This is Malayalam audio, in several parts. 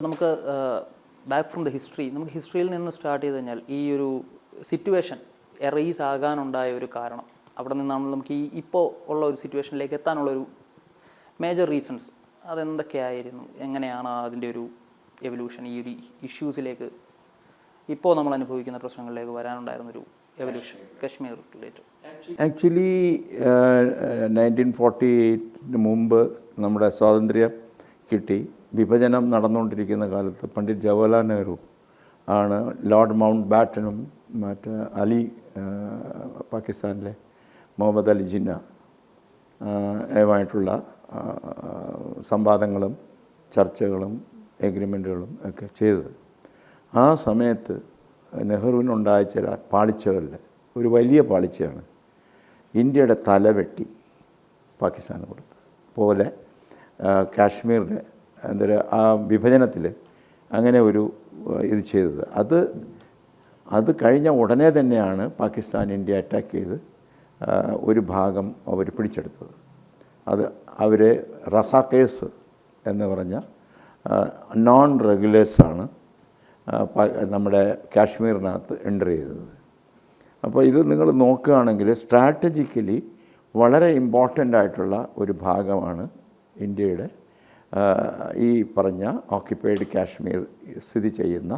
നമുക്ക് ബാക്ക് ഫ്രം ദ ഹിസ്റ്ററി നമുക്ക് ഹിസ്റ്ററിയിൽ നിന്ന് സ്റ്റാർട്ട് ചെയ്ത് കഴിഞ്ഞാൽ ഈ ഒരു സിറ്റുവേഷൻ എറേസ് ആകാനുണ്ടായ ഒരു കാരണം അവിടെ നിന്നാണ് നമുക്ക് ഈ ഇപ്പോൾ ഉള്ള ഒരു സിറ്റുവേഷനിലേക്ക് എത്താനുള്ള ഒരു മേജർ റീസൺസ് അതെന്തൊക്കെയായിരുന്നു? എങ്ങനെയാണ് അതിന്റെ ഒരു എവല്യൂഷൻ ഈ ഒരു ഇഷ്യൂസിലേക്ക് ഇപ്പോൾ നമ്മൾ അനുഭവിക്കുന്ന പ്രശ്നങ്ങളിലേക്ക് വരാനുണ്ടായിരുന്നൊരു evolution Kashmir related actually nineteen forty എയ്റ്റിന് മുമ്പ് നമ്മുടെ സ്വാതന്ത്ര്യം കിട്ടി. വിഭജനം നടന്നുകൊണ്ടിരിക്കുന്ന കാലത്ത് പണ്ഡിറ്റ് ജവഹർലാൽ നെഹ്റു ആണ് ലോർഡ് മൗണ്ട് ബാറ്റനും മറ്റ് അലി പാകിസ്ഥാനിലെ മുഹമ്മദ് അലി ജിന്ന യുമായിട്ടുള്ള സംവാദങ്ങളും ചർച്ചകളും എഗ്രിമെന്റുകളും ഒക്കെ ചെയ്തത്. ആ സമയത്ത് നെഹ്റുവിനുണ്ടായ ചില പാളിച്ചകളിൽ ഒരു വലിയ പാളിച്ചയാണ് ഇന്ത്യയുടെ തലവെട്ടി പാകിസ്ഥാന് കൊടുത്തത്. പോലെ ആ, കാശ്മീരിൽ എന്തൊരു ആ വിഭജനത്തിൽ അങ്ങനെ ഒരു ഇത് ചെയ്തത്. അത് അത് കഴിഞ്ഞ ഉടനെ തന്നെയാണ് പാകിസ്ഥാൻ ഇന്ത്യ അറ്റാക്ക് ചെയ്ത് ഒരു ഭാഗം അവർ പിടിച്ചെടുത്തത്. അത് അവർ റസാക്കേസ് എന്ന് പറഞ്ഞ നോൺ റെഗുലേഴ്സാണ് നമ്മുടെ കാശ്മീരിനകത്ത് എന്റർ ചെയ്തത്. അപ്പോൾ ഇത് നിങ്ങൾ നോക്കുകയാണെങ്കിൽ സ്ട്രാറ്റജിക്കലി വളരെ ഇമ്പോർട്ടന്റ് ആയിട്ടുള്ള ഒരു ഭാഗമാണ് ഇന്ത്യയുടെ ഈ പറഞ്ഞ ഓക്യുപ്പൈഡ് കാശ്മീർ സ്ഥിതി ചെയ്യുന്ന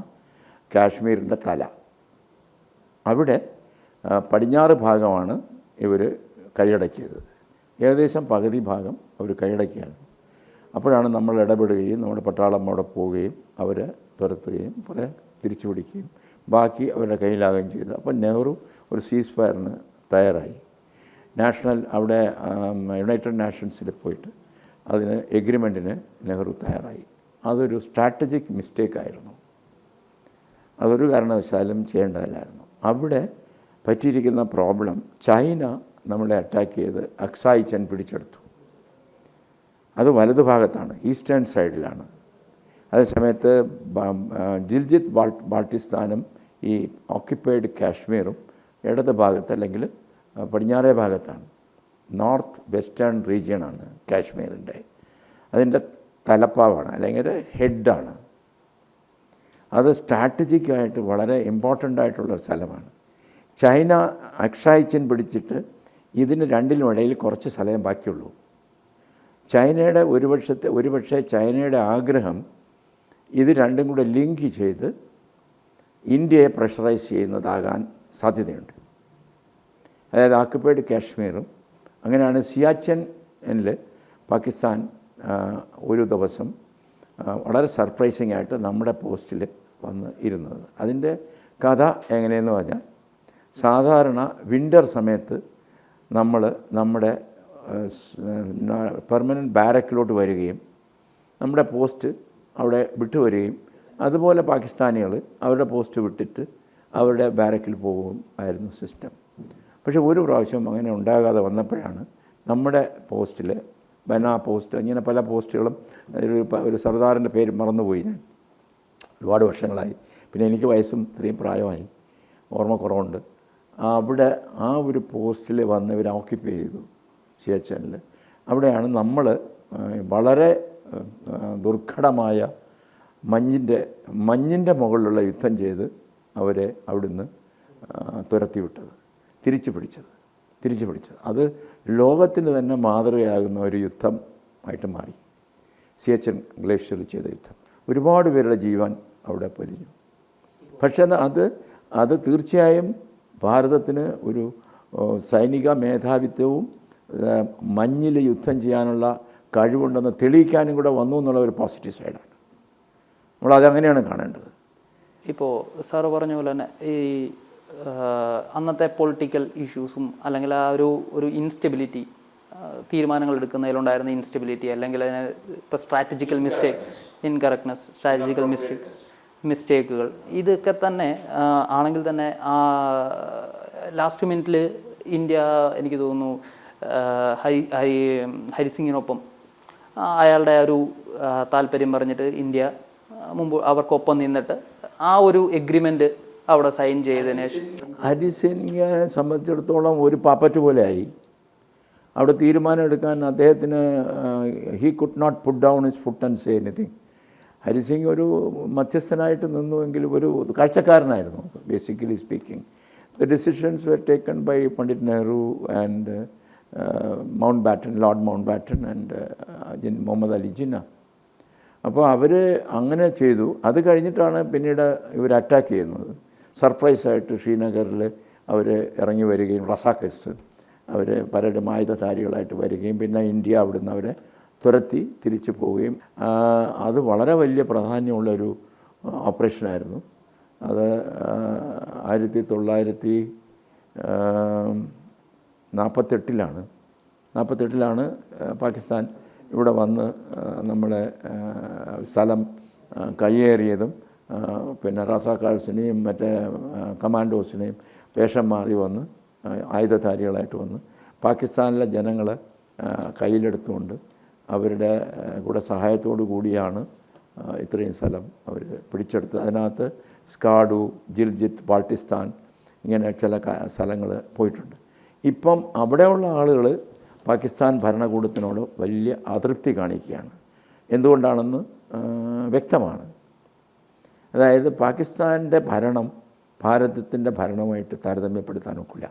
കാശ്മീരിന്റെ തല. അവിടെ പടിഞ്ഞാറ് ഭാഗമാണ് ഇവർ കൈയടക്കിയത്. ഏകദേശം പകുതി ഭാഗം അവർ കൈയടക്കിയാണ്. അപ്പോഴാണ് നമ്മൾ ഇടപെടുകയും നമ്മുടെ പട്ടാളം അവിടെ പോവുകയും അവരെ തുരത്തുകയും കുറെ തിരിച്ചു പിടിക്കുകയും ബാക്കി അവരുടെ കയ്യിലാകുകയും ചെയ്തു അപ്പോൾ നെഹ്റു ഒരു സീസ് ഫയറിന് തയ്യാറായി. നാഷണൽ അവിടെ യുണൈറ്റഡ് നാഷൻസിൽ പോയിട്ട് അതിന് എഗ്രിമെന്റിന് നെഹ്റു തയ്യാറായി. അതൊരു സ്ട്രാറ്റജിക് മിസ്റ്റേക്കായിരുന്നു അതൊരു കാരണവശാലും ചെയ്യേണ്ടതല്ലായിരുന്നു. അവിടെ പറ്റിയിരിക്കുന്ന പ്രോബ്ലം ചൈന നമ്മളെ അറ്റാക്ക് ചെയ്ത് അക്സായി ചെൻ പിടിച്ചെടുത്തു. അത് വലതുഭാഗത്താണ് ഈസ്റ്റേൺ സൈഡിലാണ് അതേസമയത്ത് ജിൽജിത്ത് ബാൾ ബാൾട്ടിസ്ഥാനും ഈ ഓക്യുപ്പൈഡ് കാശ്മീറും ഇടത് ഭാഗത്ത് അല്ലെങ്കിൽ പടിഞ്ഞാറേ ഭാഗത്താണ്. നോർത്ത് വെസ്റ്റേൺ റീജിയണാണ് കാശ്മീരിന്റെ. അതിന്റെ തലപ്പാവാണ് അല്ലെങ്കിൽ ഹെഡാണ്. അത് സ്ട്രാറ്റജിക്കായിട്ട് വളരെ ഇമ്പോർട്ടന്റ് ആയിട്ടുള്ളൊരു സ്ഥലമാണ്. ചൈന അക്ഷായിച്ചൻ പിടിച്ചിട്ട് ഇതിന് രണ്ടിനും ഇടയിൽ കുറച്ച് സ്ഥലം ബാക്കിയുള്ളൂ. ചൈനയുടെ ഒരു പക്ഷത്തെ ഒരു പക്ഷേ ചൈനയുടെ ആഗ്രഹം ഇത് രണ്ടും കൂടെ ലിങ്ക് ചെയ്ത് ഇന്ത്യയെ പ്രഷറൈസ് ചെയ്യുന്നതാകാൻ സാധ്യതയുണ്ട്. അതായത് ആക്കുപ്പൈഡ് കാശ്മീറും അങ്ങനെയാണ് സിയാച്ചനിൽ പാകിസ്ഥാൻ ഒരു ദിവസം വളരെ സർപ്രൈസിങ് ആയിട്ട് നമ്മുടെ പോസ്റ്റിൽ വന്ന് ഇരുന്നത്. അതിന്റെ കഥ എങ്ങനെയെന്ന് പറഞ്ഞാൽ സാധാരണ വിന്റർ സമയത്ത് നമ്മൾ നമ്മുടെ പെർമനന്റ് ബാരക്കിലോട്ട് വരികയും നമ്മുടെ പോസ്റ്റ് അവിടെ വിട്ടുവരികയും അതുപോലെ പാകിസ്ഥാനികൾ അവരുടെ പോസ്റ്റ് വിട്ടിട്ട് അവരുടെ ബാരക്കിൽ പോകും ആയിരുന്നു സിസ്റ്റം പക്ഷേ ഒരു പ്രാവശ്യം അങ്ങനെ ഉണ്ടാകാതെ വന്നപ്പോഴാണ് നമ്മുടെ പോസ്റ്റിൽ ബന പോസ്റ്റ് ഇങ്ങനെ പല പോസ്റ്റുകളും ഒരു ഒരു സർദാറിന്റെ പേര് മറന്നുപോയി ഞാൻ. ഒരുപാട് വർഷങ്ങളായി. പിന്നെ എനിക്ക് വയസ്സും ഇത്രയും പ്രായമായി. ഓർമ്മ കുറവുണ്ട്. അവിടെ ആ ഒരു പോസ്റ്റിൽ വന്ന് ഇവർ ചെയ്തു സിയച്ചനിൽ അവിടെയാണ് നമ്മൾ വളരെ ദുർഘടമായ മഞ്ഞിന്റെ മഞ്ഞിന്റെ മുകളിലുള്ള യുദ്ധം ചെയ്ത് അവരെ അവിടുന്ന് തുരത്തി വിട്ടത് തിരിച്ചു പിടിച്ചത് തിരിച്ചു പിടിച്ചത്. അത് ലോകത്തിന് തന്നെ മാതൃകയാകുന്ന ഒരു യുദ്ധം ആയിട്ട് മാറി. എൻ ഗ്ലേഷ്യറിൽ ചെയ്ത യുദ്ധം. ഒരുപാട് പേരുടെ ജീവൻ അവിടെ പൊലിഞ്ഞു. പക്ഷേ അത് അത് തീർച്ചയായും ഭാരതത്തിന് ഒരു സൈനിക മേധാവിത്വവും മഞ്ഞിൽ യുദ്ധം ചെയ്യാനുള്ള കഴിവുണ്ടെന്ന് തെളിയിക്കാനും കൂടെ വന്നു എന്നുള്ള ഒരു പോസിറ്റീവ് സൈഡാണ് നമ്മളതങ്ങനെയാണ് കാണേണ്ടത്. ഇപ്പോൾ സാറ് പറഞ്ഞ പോലെ തന്നെ ഈ അന്നത്തെ പൊളിറ്റിക്കൽ ഇഷ്യൂസും അല്ലെങ്കിൽ ആ ഒരു ഒരു ഇൻസ്റ്റെബിലിറ്റി തീരുമാനങ്ങൾ എടുക്കുന്നതിലുണ്ടായിരുന്ന ഇൻസ്റ്റെബിലിറ്റി അല്ലെങ്കിൽ അതിന് ഇപ്പോൾ strategical mistake incorrectness strategical mistake മിസ്റ്റേക്കുകൾ ഇതൊക്കെ തന്നെ ആണെങ്കിൽ തന്നെ ആ ലാസ്റ്റ് മിനിറ്റിൽ ഇന്ത്യ എനിക്ക് തോന്നുന്നു ഹരി ഹരി ഹരിസിംഗിനൊപ്പം അയാളുടെ ഒരു താല്പര്യം പറഞ്ഞിട്ട് ഇന്ത്യ മുമ്പ് അവർക്കൊപ്പം നിന്നിട്ട് ആ ഒരു എഗ്രിമെന്റ് അവിടെ സൈൻ ചെയ്തതിന് ശേഷം സംബന്ധിച്ചിടത്തോളം ഒരു പാപ്പറ്റ് പോലെ ആയി അവിടെ തീരുമാനം എടുക്കാൻ അദ്ദേഹത്തിന് he could not put down his foot and say anything Hari Singh ഒരു മധ്യസ്ഥനായിട്ട് നിന്നുവെങ്കിലും ഒരു കാഴ്ചക്കാരനായിരുന്നു basically speaking the decisions were taken by Pandit Nehru and Mountbatten Lord Mountbatten and Jin Muhammad Ali Jinnah അപ്പോൾ അവർ അങ്ങനെ ചെയ്തു. അത് കഴിഞ്ഞിട്ടാണ് പിന്നീട് ഇവർ അറ്റാക്ക് ചെയ്യുന്നത്. സർപ്രൈസായിട്ട് ശ്രീനഗറിൽ അവർ ഇറങ്ങി വരികയും റസാഖസ് അവർ പലരും ആയുധധാരികളായിട്ട് വരികയും പിന്നെ ഇന്ത്യ അവിടുന്ന് അവരെ തുരത്തി തിരിച്ചു പോവുകയും. അത് വളരെ വലിയ പ്രാധാന്യമുള്ളൊരു ഓപ്പറേഷനായിരുന്നു. അത് ആയിരത്തി തൊള്ളായിരത്തി നാൽപ്പത്തെട്ടിലാണ്. നാൽപ്പത്തെട്ടിലാണ് പാകിസ്ഥാൻ ഇവിടെ വന്ന് നമ്മുടെ സ്ഥലം കയ്യേറിയതും പിന്നെ റാസാക്കാഴ്സിനെയും മറ്റേ കമാൻഡോസിനെയും വേഷം മാറി വന്ന് ആയുധധാരികളായിട്ട് വന്ന് പാകിസ്ഥാനിലെ ജനങ്ങളെ ആ, കയ്യിലെടുത്തുകൊണ്ട് അവരുടെ കൂടെ സഹായത്തോടു കൂടിയാണ് ഇത്രയും സ്ഥലം അവർ പിടിച്ചെടുത്തത് അതിനകത്ത് സ്കാഡു ജിൽജിത്ത് ബാൾട്ടിസ്ഥാൻ ഇങ്ങനെ ചില സ്ഥലങ്ങൾ പോയിട്ടുണ്ട്. ഇപ്പം അവിടെയുള്ള ആളുകൾ പാകിസ്ഥാൻ ഭരണകൂടത്തിനോട് വലിയ അതൃപ്തി കാണിക്കുകയാണ്. എന്തുകൊണ്ടാണെന്ന് വ്യക്തമാണ്. അതായത് പാകിസ്ഥാന്റെ ഭരണം ഭാരതത്തിന്റെ ഭരണമായിട്ട് താരതമ്യപ്പെടുത്താൻ ഒക്കില്ല.